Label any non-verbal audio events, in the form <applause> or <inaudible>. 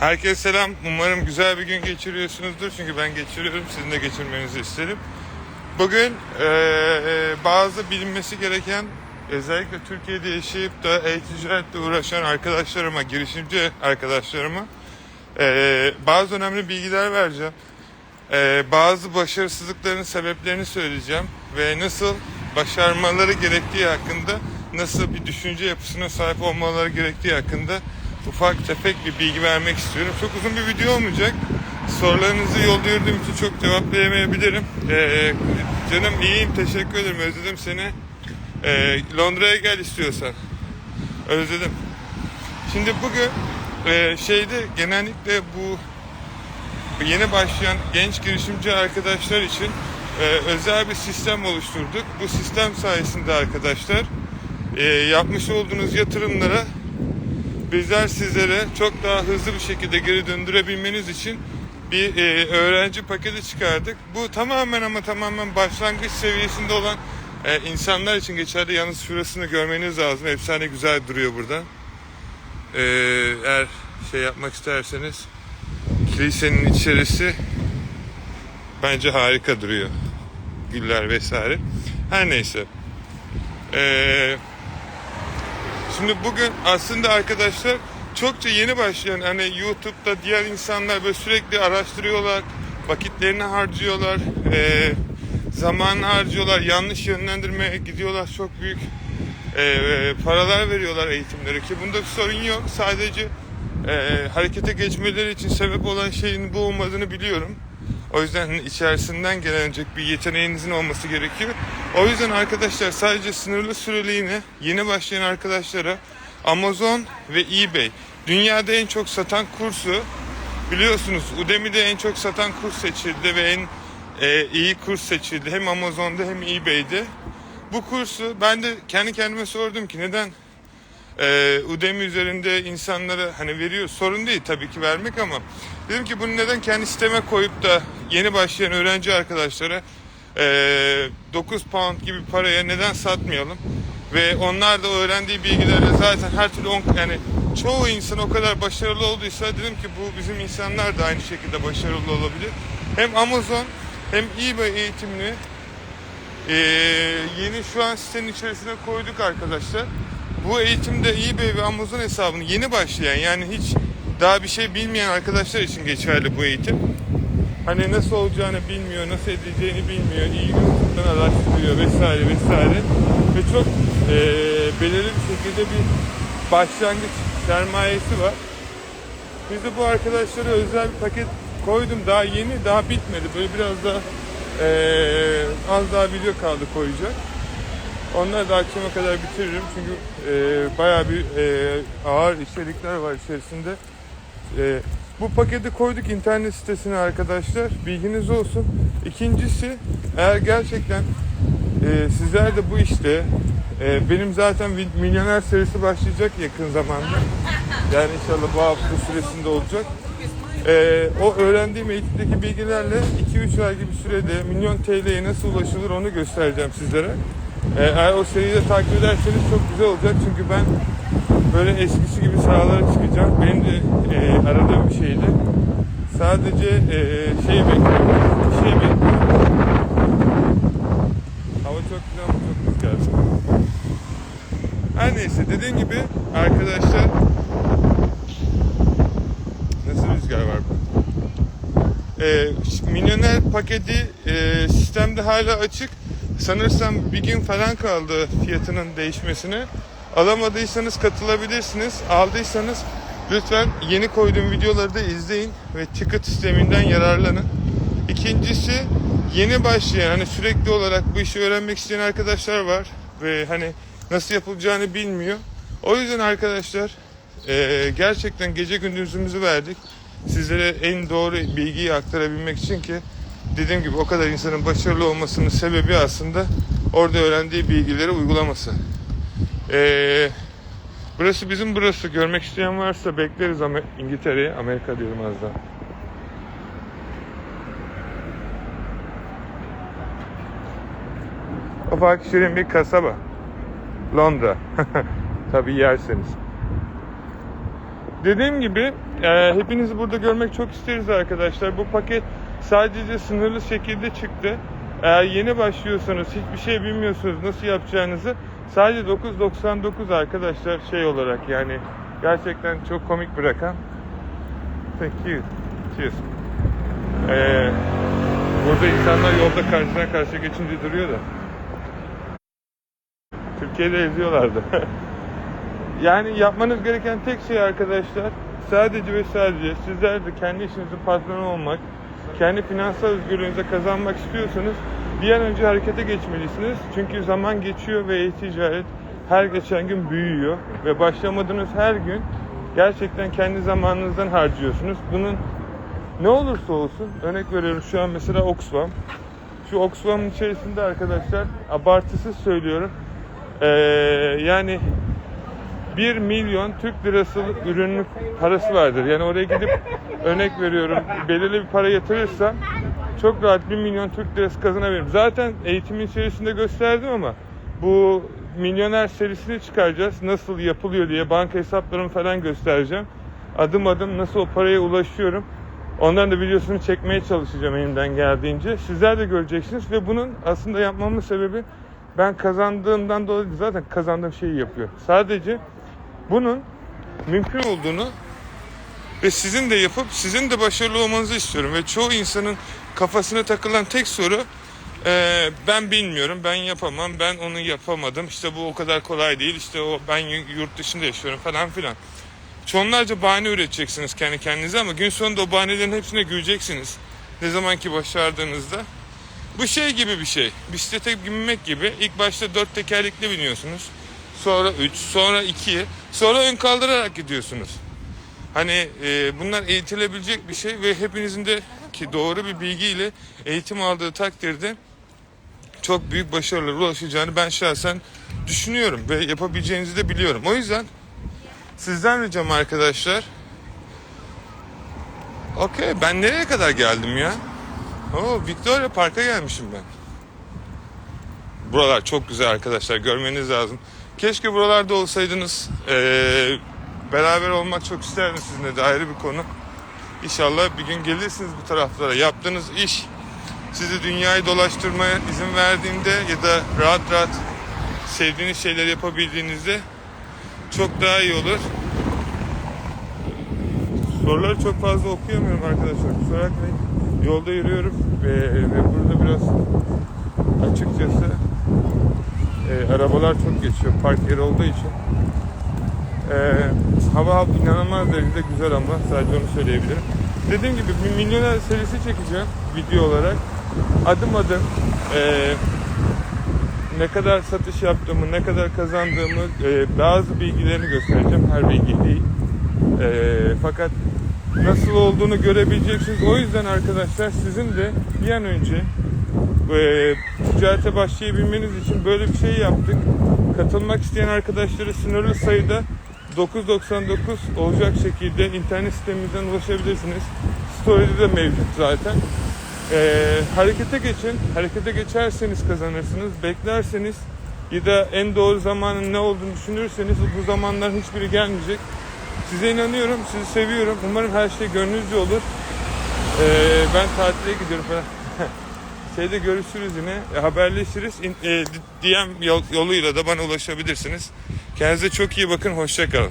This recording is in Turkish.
Herkese selam. Umarım güzel bir gün geçiriyorsunuzdur. Çünkü ben geçiriyorum. Sizin de geçirmenizi isterim. Bugün eee, bazı bilinmesi gereken özellikle Türkiye'de yaşayıp da e-ticaretle uğraşan arkadaşlarıma, girişimci arkadaşlarıma eee, bazı önemli bilgiler vereceğim. Eee, bazı başarısızlıkların sebeplerini söyleyeceğim ve nasıl başarmaları gerektiği hakkında nasıl bir düşünce yapısına sahip olmaları gerektiği hakkında ufak tefek bir bilgi vermek istiyorum. Çok uzun bir video olmayacak. Sorularınızı yolda için çok cevaplayamayabilirim. Eee, canım iyiyim teşekkür ederim özledim seni. Eee, Londra'ya gel istiyorsan. Özledim. Şimdi bugün eee, şeyde genellikle bu yeni başlayan genç girişimci arkadaşlar için e, özel bir sistem oluşturduk. Bu sistem sayesinde arkadaşlar e, yapmış olduğunuz yatırımlara bizler sizlere çok daha hızlı bir şekilde geri döndürebilmeniz için bir e, öğrenci paketi çıkardık. Bu tamamen ama tamamen başlangıç seviyesinde olan e, insanlar için geçerli. Yalnız şurasını görmeniz lazım. Efsane güzel duruyor burada. E, eğer şey yapmak isterseniz kilisenin içerisi bence harika duruyor. Güller vesaire. Her neyse. Ee, şimdi bugün aslında arkadaşlar çokça yeni başlayan hani YouTube'da diğer insanlar böyle sürekli araştırıyorlar, vakitlerini harcıyorlar, ee, zamanını harcıyorlar, yanlış yönlendirmeye gidiyorlar çok büyük ee, paralar veriyorlar eğitimlere ki bunda bir sorun yok. Sadece e, harekete geçmeleri için sebep olan şeyin bu olmadığını biliyorum. O yüzden hani içerisinden gelecek bir yeteneğinizin olması gerekiyor. O yüzden arkadaşlar sadece sınırlı süreliğine yeni başlayan arkadaşlara Amazon ve eBay dünyada en çok satan kursu biliyorsunuz Udemy'de en çok satan kurs seçildi ve en e, iyi kurs seçildi. Hem Amazon'da hem eBay'de. Bu kursu ben de kendi kendime sordum ki neden e, Udemy üzerinde insanlara hani veriyor sorun değil tabii ki vermek ama dedim ki bunu neden kendi siteme koyup da yeni başlayan öğrenci arkadaşlara e, 9 pound gibi paraya neden satmayalım ve onlar da öğrendiği bilgilerle zaten her türlü on, yani çoğu insan o kadar başarılı olduysa dedim ki bu bizim insanlar da aynı şekilde başarılı olabilir. Hem Amazon hem eBay eğitimini ee, yeni şu an sitenin içerisine koyduk arkadaşlar. Bu eğitimde eBay ve Amazon hesabını yeni başlayan yani hiç daha bir şey bilmeyen arkadaşlar için geçerli bu eğitim. Hani nasıl olacağını bilmiyor, nasıl edileceğini bilmiyor, iyi YouTube'dan araştırıyor vesaire vesaire. Ve çok eee, belirli bir şekilde bir başlangıç sermayesi var. Biz de bu arkadaşlara özel bir paket koydum. Daha yeni, daha bitmedi. Böyle biraz daha eee, az daha video kaldı koyacak. Onları da akşama kadar bitiririm çünkü eee bayağı bir eee, ağır içerikler var içerisinde. Eee, bu paketi koyduk internet sitesine arkadaşlar. Bilginiz olsun. İkincisi eğer gerçekten eee, sizler de bu işte eee, benim zaten milyoner serisi başlayacak yakın zamanda. Yani inşallah bu hafta süresinde olacak. Ee, o öğrendiğim eğitimdeki bilgilerle 2-3 ay gibi sürede milyon TL'ye nasıl ulaşılır onu göstereceğim sizlere. Eğer o seriyi de takip ederseniz çok güzel olacak çünkü ben böyle eskisi gibi sahalara çıkacağım. Benim de e, aradığım bir şeydi. Sadece e, şey bekliyorum, bir şey bekliyorum. Hava çok güzel ama çok rüzgarlı. Her neyse dediğim gibi arkadaşlar Nasıl rüzgar var burada? Ee, milyoner paketi e, sistemde hala açık. Sanırsam bir gün falan kaldı fiyatının değişmesine. Alamadıysanız katılabilirsiniz. Aldıysanız lütfen yeni koyduğum videoları da izleyin ve ticket sisteminden yararlanın. İkincisi yeni başlayan hani sürekli olarak bu işi öğrenmek isteyen arkadaşlar var ve hani nasıl yapılacağını bilmiyor. O yüzden arkadaşlar ee, gerçekten gece gündüzümüzü verdik. Sizlere en doğru bilgiyi aktarabilmek için ki dediğim gibi o kadar insanın başarılı olmasının sebebi aslında orada öğrendiği bilgileri uygulaması. Ee, burası bizim burası. Görmek isteyen varsa bekleriz ama İngiltere'ye, Amerika diyorum az daha. Ufak şirin bir kasaba. Londra. <laughs> Tabii yerseniz. Dediğim gibi e, hepinizi burada görmek çok isteriz arkadaşlar. Bu paket sadece sınırlı şekilde çıktı. Eğer yeni başlıyorsanız, hiçbir şey bilmiyorsunuz nasıl yapacağınızı sadece 9.99 arkadaşlar şey olarak yani gerçekten çok komik bir rakam. Thank you. Cheers. Ee, burada insanlar yolda karşıdan karşıya geçince duruyor da. Türkiye'de eziyorlardı. <laughs> yani yapmanız gereken tek şey arkadaşlar sadece ve sadece sizler de kendi işinizin patronu olmak, kendi finansal özgürlüğünüzü kazanmak istiyorsanız bir an önce harekete geçmelisiniz. Çünkü zaman geçiyor ve e-ticaret her geçen gün büyüyor ve başlamadığınız her gün gerçekten kendi zamanınızdan harcıyorsunuz. Bunun ne olursa olsun örnek veriyorum şu an mesela Oxfam. Şu Oxfam'ın içerisinde arkadaşlar abartısız söylüyorum. Ee, yani 1 milyon Türk lirası ürünlük parası vardır. Yani oraya gidip örnek veriyorum belirli bir para yatırırsam çok rahat 1 milyon Türk lirası kazanabilirim. Zaten eğitimin içerisinde gösterdim ama bu milyoner serisini çıkaracağız. Nasıl yapılıyor diye banka hesaplarımı falan göstereceğim. Adım adım nasıl o paraya ulaşıyorum. Ondan da videosunu çekmeye çalışacağım elimden geldiğince. Sizler de göreceksiniz ve bunun aslında yapmamın sebebi ben kazandığımdan dolayı zaten kazandığım şeyi yapıyorum. Sadece bunun mümkün olduğunu ve sizin de yapıp sizin de başarılı olmanızı istiyorum. Ve çoğu insanın kafasına takılan tek soru eee, ben bilmiyorum, ben yapamam, ben onu yapamadım. İşte bu o kadar kolay değil, işte o ben yurt dışında yaşıyorum falan filan. Tonlarca bahane üreteceksiniz kendi kendinize ama gün sonunda o bahanelerin hepsine güleceksiniz. Ne zaman ki başardığınızda. Bu şey gibi bir şey. Bisiklete binmek gibi. İlk başta dört tekerlekli biniyorsunuz. Sonra üç, sonra iki, sonra ön kaldırarak gidiyorsunuz. Hani e, bunlar eğitilebilecek bir şey ve hepinizin de ki doğru bir bilgiyle eğitim aldığı takdirde çok büyük başarılara ulaşacağını ben şahsen düşünüyorum ve yapabileceğinizi de biliyorum. O yüzden sizden ricam arkadaşlar. Okey ben nereye kadar geldim ya? Oo Victoria Park'a gelmişim ben. Buralar çok güzel arkadaşlar görmeniz lazım. Keşke buralarda olsaydınız. Ee, beraber olmak çok isterdim sizinle de ayrı bir konu. İnşallah bir gün gelirsiniz bu taraflara. Yaptığınız iş sizi dünyayı dolaştırmaya izin verdiğinde ya da rahat rahat sevdiğiniz şeyleri yapabildiğinizde çok daha iyi olur. Soruları çok fazla okuyamıyorum arkadaşlar. Kusura bakmayın. Yolda yürüyorum ve, ve burada biraz açıkçası e, arabalar çok geçiyor park yeri olduğu için. E, hava inanılmaz derecede güzel ama sadece onu söyleyebilirim. Dediğim gibi bir milyoner serisi çekeceğim video olarak. Adım adım e, ne kadar satış yaptığımı, ne kadar kazandığımı, e, bazı bilgilerini göstereceğim. Her bilgi değil. E, fakat nasıl olduğunu görebileceksiniz. O yüzden arkadaşlar sizin de bir an önce e, ticarete başlayabilmeniz için böyle bir şey yaptık. Katılmak isteyen arkadaşları sınırlı sayıda 9.99 olacak şekilde internet sitemizden ulaşabilirsiniz. Story'de de mevcut zaten. E, harekete geçin. Harekete geçerseniz kazanırsınız. Beklerseniz ya da en doğru zamanın ne olduğunu düşünürseniz bu zamanlar hiçbiri gelmeyecek. Size inanıyorum, sizi seviyorum. Umarım her şey gönlünüzce olur. Ee, ben tatile gidiyorum falan. Şeyde görüşürüz yine, e, haberleşiriz. E, DM yol- yoluyla da bana ulaşabilirsiniz. Kendinize çok iyi bakın, hoşça kalın.